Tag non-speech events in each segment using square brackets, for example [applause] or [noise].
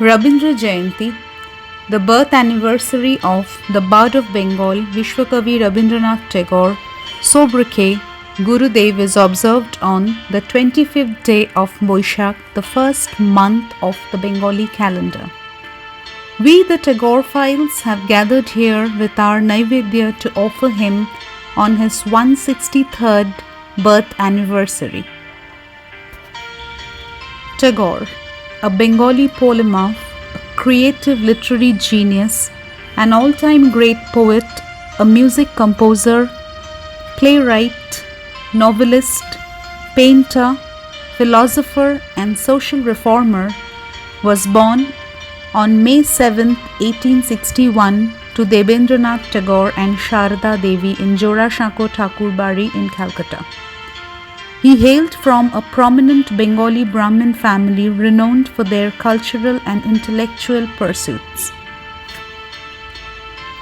Rabindra Jayanti, the birth anniversary of the Bard of Bengal, Vishwakavi Rabindranath Tagore, sobriquet Gurudev is observed on the 25th day of Boishak, the first month of the Bengali calendar. We, the Tagore files, have gathered here with our Naivedya to offer him on his 163rd birth anniversary. Tagore, a Bengali polymath, a creative literary genius, an all time great poet, a music composer, playwright, novelist, painter, philosopher, and social reformer, was born on May 7, 1861, to Debendranath Tagore and Sharada Devi in Jorashako Thakurbari in Calcutta. He hailed from a prominent Bengali Brahmin family renowned for their cultural and intellectual pursuits.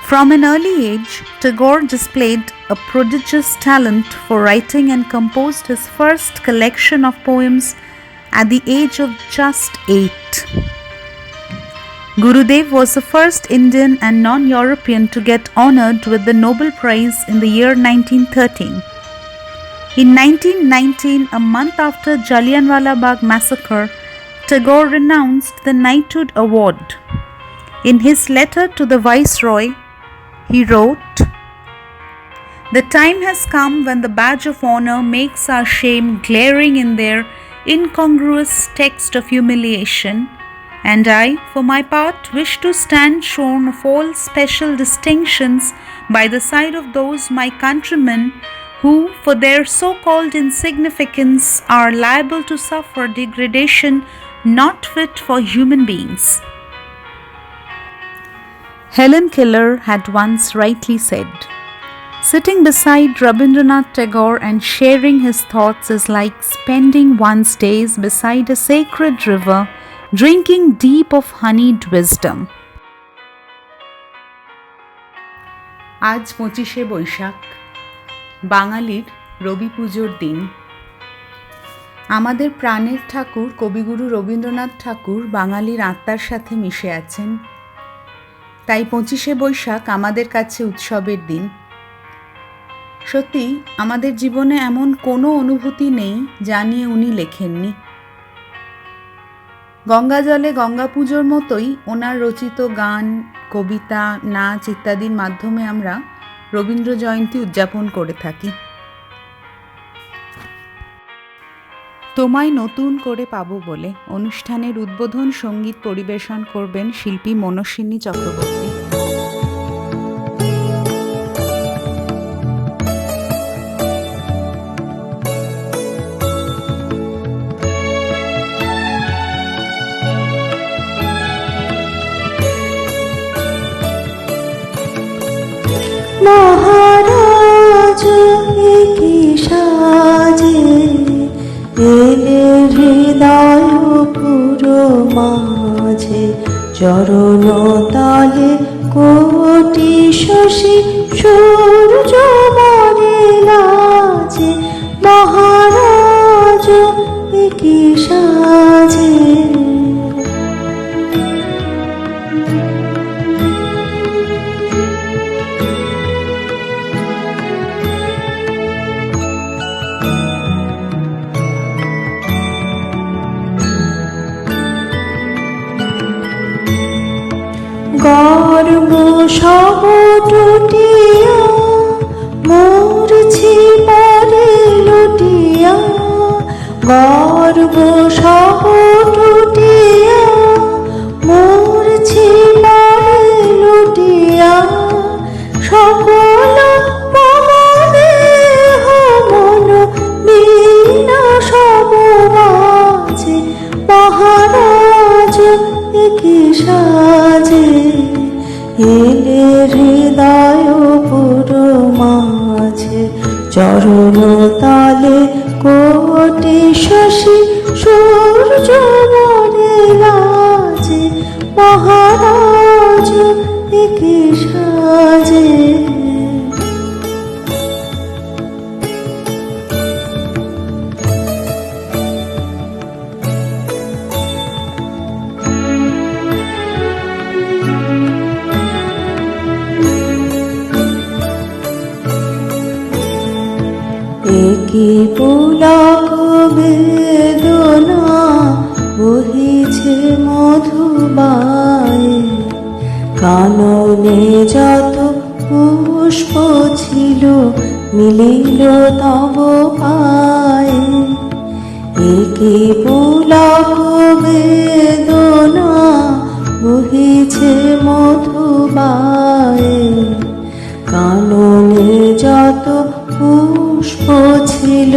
From an early age, Tagore displayed a prodigious talent for writing and composed his first collection of poems at the age of just eight. Gurudev was the first Indian and non European to get honored with the Nobel Prize in the year 1913. In 1919, a month after Jallianwala Bagh massacre, Tagore renounced the knighthood award. In his letter to the Viceroy, he wrote, The time has come when the badge of honor makes our shame glaring in their incongruous text of humiliation, and I, for my part, wish to stand shorn of all special distinctions by the side of those my countrymen who, for their so called insignificance, are liable to suffer degradation not fit for human beings. Helen Keller had once rightly said, Sitting beside Rabindranath Tagore and sharing his thoughts is like spending one's days beside a sacred river, drinking deep of honeyed wisdom. আজ পঁচিশে বৈশাখ বাঙালির রবি পুজোর দিন। আমাদের প্রাণের ঠাকুর কবিগুরু রবীন্দ্রনাথ ঠাকুর বাঙালির আত্মার সাথে মিশে আছেন। তাই পঁচিশে বৈশাখ আমাদের কাছে উৎসবের দিন। সত্যি, আমাদের জীবনে এমন কোনো অনুভূতি নেই যা নিয়ে উনি লেখেননি। গঙ্গা জলে গঙ্গা পুজোর মতোই ওনার রচিত গান, কবিতা, নাচ ইত্যাদির মাধ্যমে আমরা রবীন্দ্র জয়ন্তী উদযাপন করে থাকি। তোমায় নতুন করে পাবো বলে অনুষ্ঠানের উদ্বোধন সংগীত পরিবেশন করবেন শিল্পী মনস্বিনী চক্রবর্তী। সাজে এলে হৃদয় পুরো মাঝে চরণ তালে কোটি শশী এলে হৃদয় পুরো মাঝে চরণ তালে কোটি শশী সূর্য মনে লাজে মহারাজ কি পুলক বেদনা বহিছে মধুবায়ে কাননে যত পুষ্প ছিল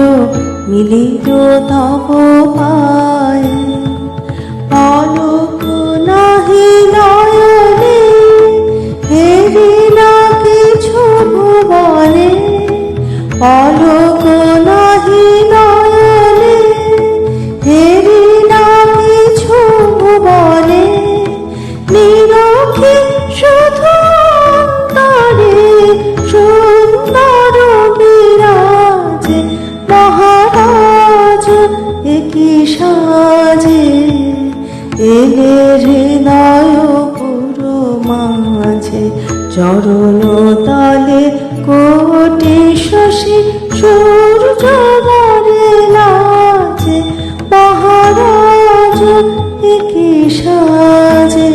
মিলিত তব এলে হৃদয় পুরো মাঝে চরণ তলে কোটি শশী সূর্য নাচে, মহারাজ একই সাজে।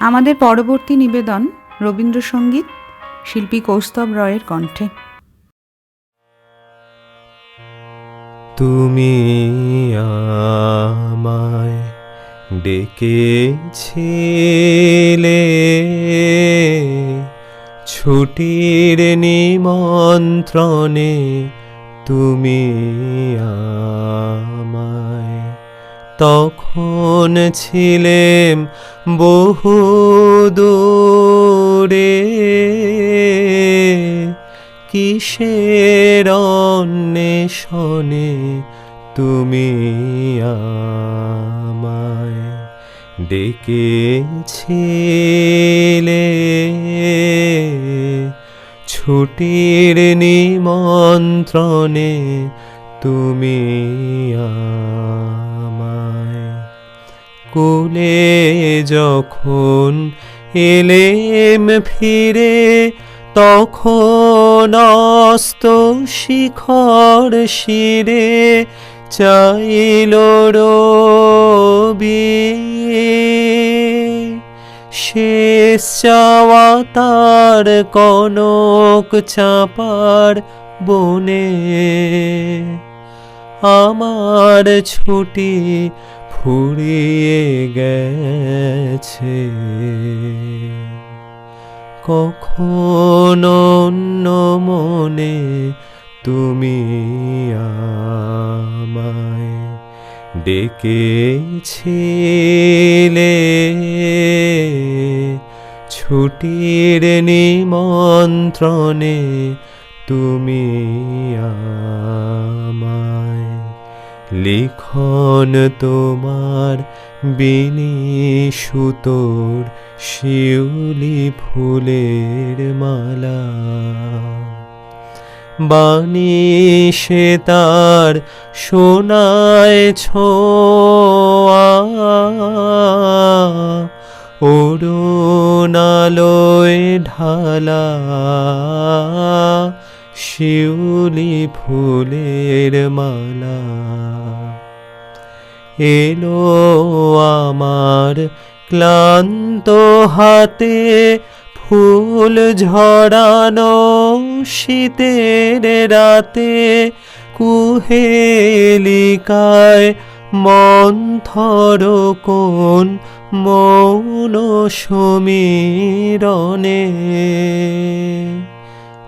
আমাদের পরবর্তী নিবেদন রবীন্দ্রসঙ্গীত শিল্পী কৌস্তব রয়ের কণ্ঠে। তুমি আমায় ডেকেছিলে। ছুটির নিমন্ত্রণে তুমি আমায় তখন ছিলেম বহু দূরে কিসের অন্বেষণে তুমি আমায় ডেকেছিলে? ছুটির নিমন্ত্রণে তুমি আমায় কুলে যখন এলেম ফিরে তখন অস্ত শিখর শিরে চাইল রবি। শেষ চাওয়া তার কনক চাপার বনে। আমার ছুটি ফুরিয়ে গেছে। কখন অন্য মনে তুমি আমায় ডেকেছিলে। ছুটির নিমন্ত্রণে তুমি আমায় লিখন তোমার বিনি সুতোর শিউলি ফুলের মালা। বাণী সে তার সোনায় ছোয়া। ঢালা। শিউলি ফুলের মালা। এলো আমার ক্লান্ত হাতে ফুল ঝরানো শীতের রাতে কুহেলিকায় মন্থর কোন মৌন সমীরণে।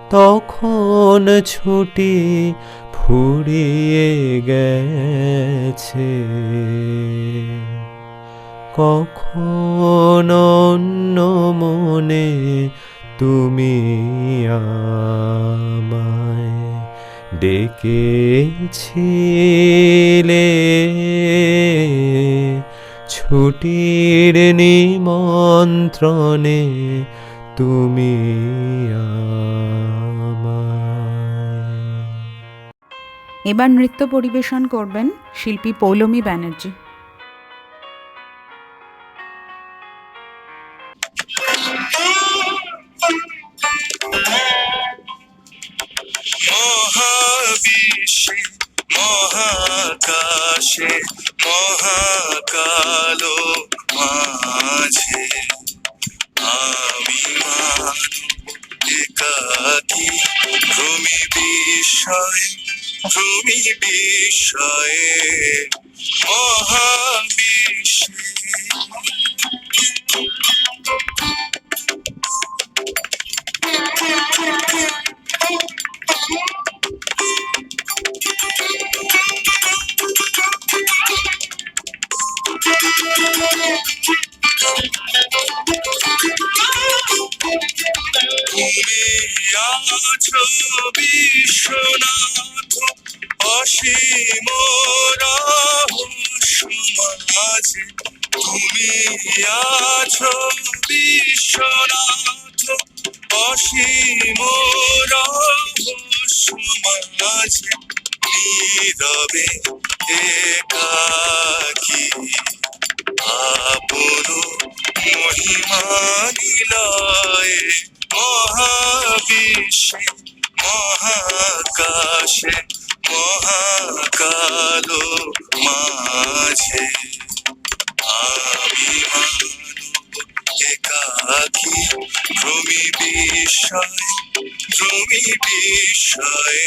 তখন ছুটি ফুরিয়ে গেছে। কখন অন্য মনে তুমি আমায় ডেকেছিলে। ছুটির নিমন্ত্রণে তুমি আমায় এবার নৃত্য পরিবেশন করবেন শিল্পী পৌলমী ব্যানার্জি। মহাবিশ্বে, মহাকাশে, মহাকালো মাঝে। আমি মানব একাধি ভূমি বিষয় ভূমি বিষয়ে মহাবিশ্বে। তুমি আছো বিশ্বনাথ অসীম মাঝে তুমি আছো বিশ্বনাথ। অসীম মাঝে নীরবে একাকী। আপন মহিমা নিলয়ে মহাবিশ্বে মহাকাশে মহাকালো মাঝে। আমি একাকী ভূমি বিষয়ে ভূমি বিষয়ে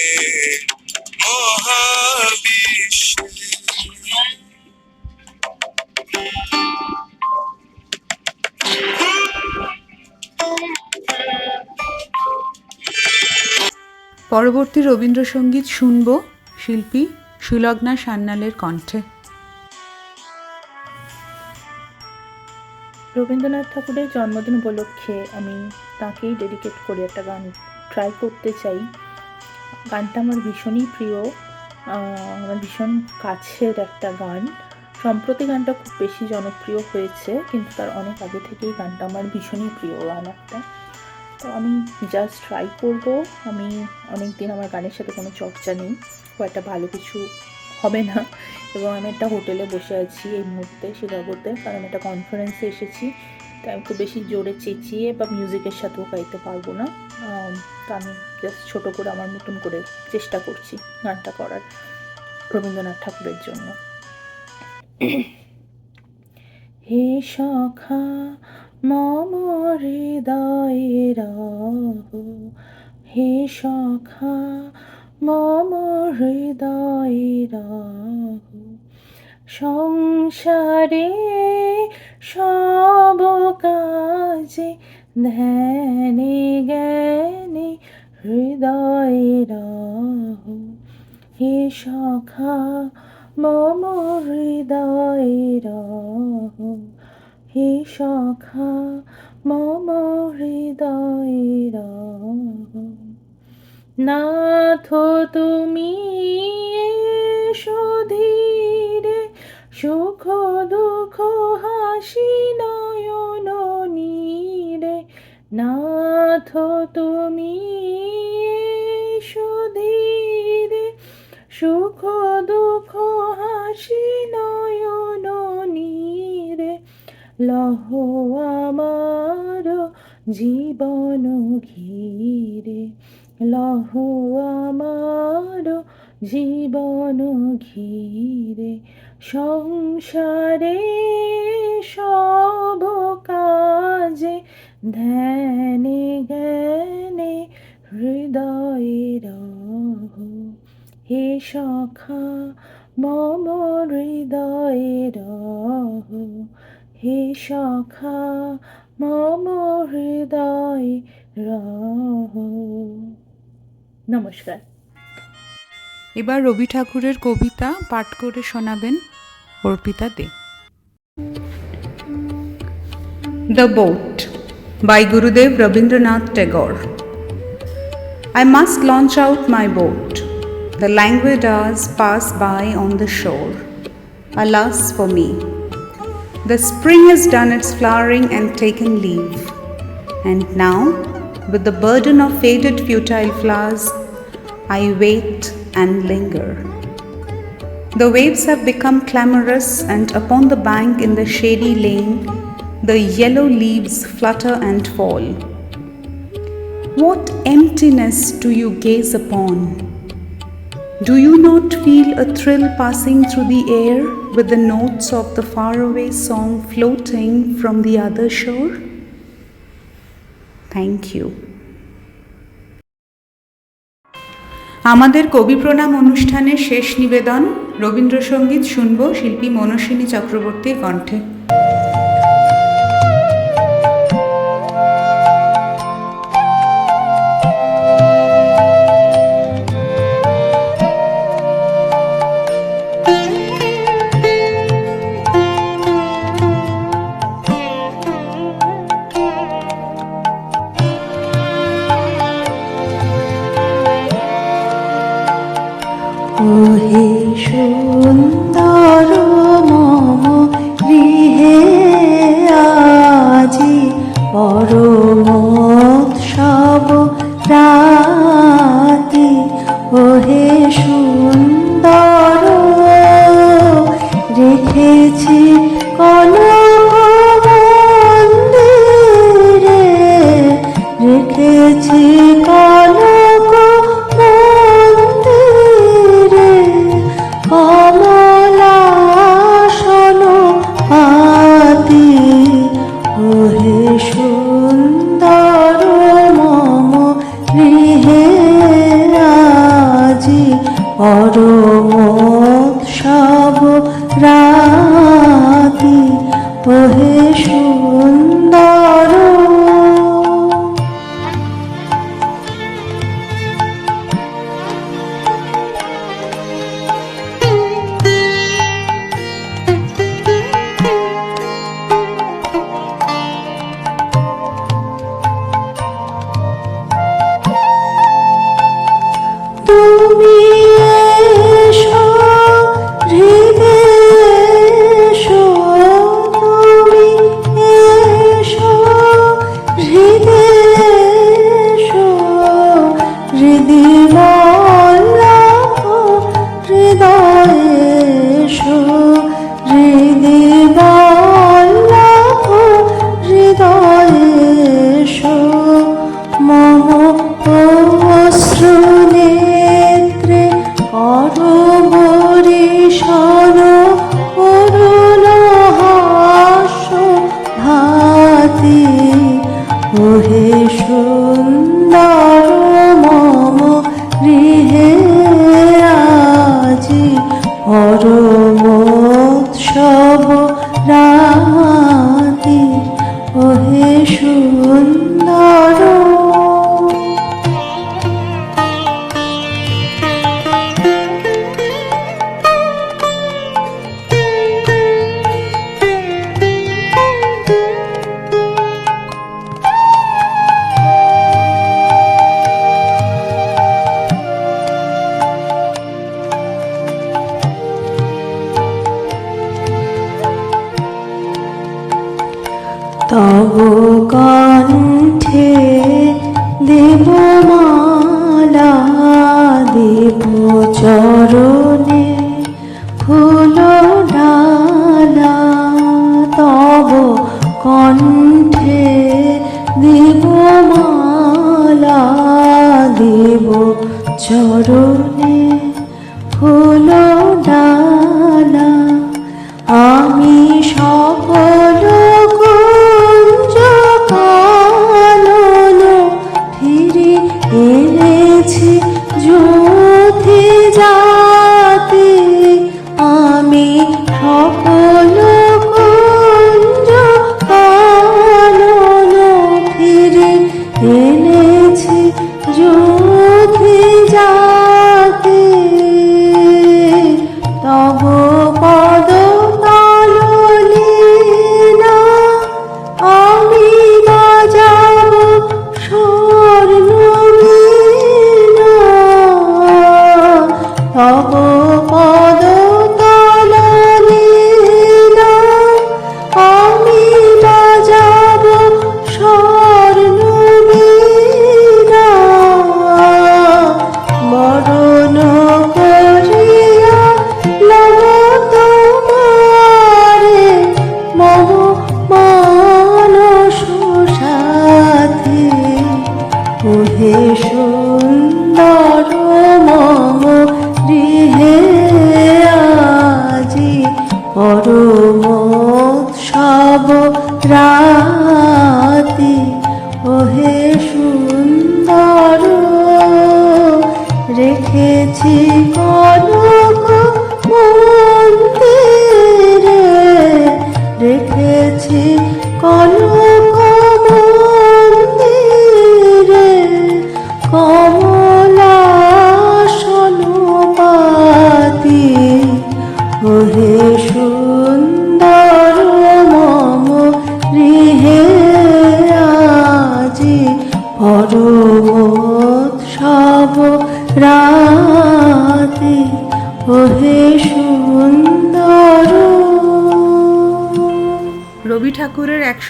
মহাবিশ্বে। পরবর্তী রবীন্দ্রসঙ্গীত শুনব শিল্পী সুলগ্না সান্যালের কণ্ঠে। রবীন্দ্রনাথ ঠাকুরের জন্মদিন উপলক্ষে আমি তাকেই ডেডিকেট করে একটা গান ট্রাই করতে চাই। গানটা আমার ভীষণই প্রিয় আমার ভীষণ কাছের একটা গান। সম্প্রতি গানটা খুব বেশি জনপ্রিয় হয়েছে, কিন্তু তার অনেক আগে থেকেই গানটা আমার ভীষণই প্রিয়, গান একটা। তো আমি জাস্ট ট্রাই করব। আমি অনেক দিন আমার গানের সাথে কোনো চর্চা নেই। খুব একটা ভালো কিছু হবে না। এবং আমি একটা হোটেলে বসে আছি এই মুহূর্তে, সে শিকাগোতে কারণ একটা কনফারেন্সে এসেছি। তাই আমি খুব বেশি জোরে চেঁচিয়ে বা মিউজিকের সাথেও গাইতে পারব না। তো আমি জাস্ট ছোটো করে আমার মতন করে চেষ্টা করছি গানটা করার রবীন্দ্রনাথ ঠাকুরের জন্য। [clears throat] হে সখা মম হৃদয়ে হে সখা, মম হৃদয়ে সংসারে সব কাজে ধ্যানে জ্ঞানে হৃদয়ে হে সখা, মম হৃদয়ে হে সখা মম হৃদয়ে রহ নাথ, তুমি এসো ধীরে, সুখ দুঃখ হাসি নয়ন নীরে। নাথ, তুমি এসো ধীরে, সুখ দুঃখ হাসি লহ আমার জীবন ঘিরে, লহ আমার জীবন ঘিরে, সংসারে সব কাজে ধ্যানে জ্ঞানে হৃদয়ে রহ। হে সখা, মম হৃদয়ে রহ। হে শখা মম হৃদয় রহ। নমস্কার। এবার রবি ঠাকুরের কবিতা পাঠ করে শোনাবেন Arpita Dey. The boat by Gurudev Rabindranath Tagore I must launch out my boat the language pass by on the shore alas for me The spring has done its flowering and taken leave. And now, with the burden of faded futile flowers, I wait and linger. The waves have become clamorous, and upon the bank in the shady lane, the yellow leaves flutter and fall. What emptiness do you gaze upon? Do you not feel a thrill passing through the air? with the notes of the faraway song floating from the other shore? Thank you আমাদের কবি প্রণাম অনুষ্ঠানের শেষ নিবেদন রবীন্দ্রসঙ্গীত শুনব শিল্পী মনস্বিনী চক্রবর্তীর কণ্ঠে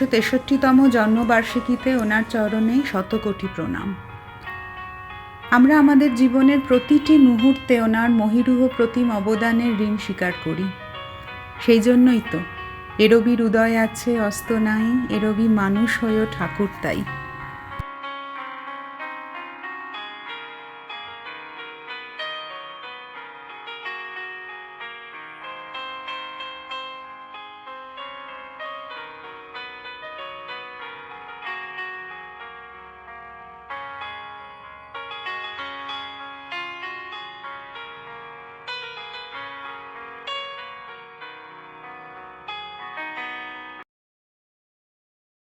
একশো তেষট্টিতম জন্মবার্ষিকীতে ওনার চরণে শতকোটি প্রণাম। আমরা আমাদের জীবনের প্রতিটি মুহূর্তে ওনার মহিরুহ প্রতিম অবদানের ঋণ স্বীকার করি। সেই জন্যই তো এরবির উদয় আছে, অস্ত নাই, এরবি মানুষ হয়েও ঠাকুর তাই।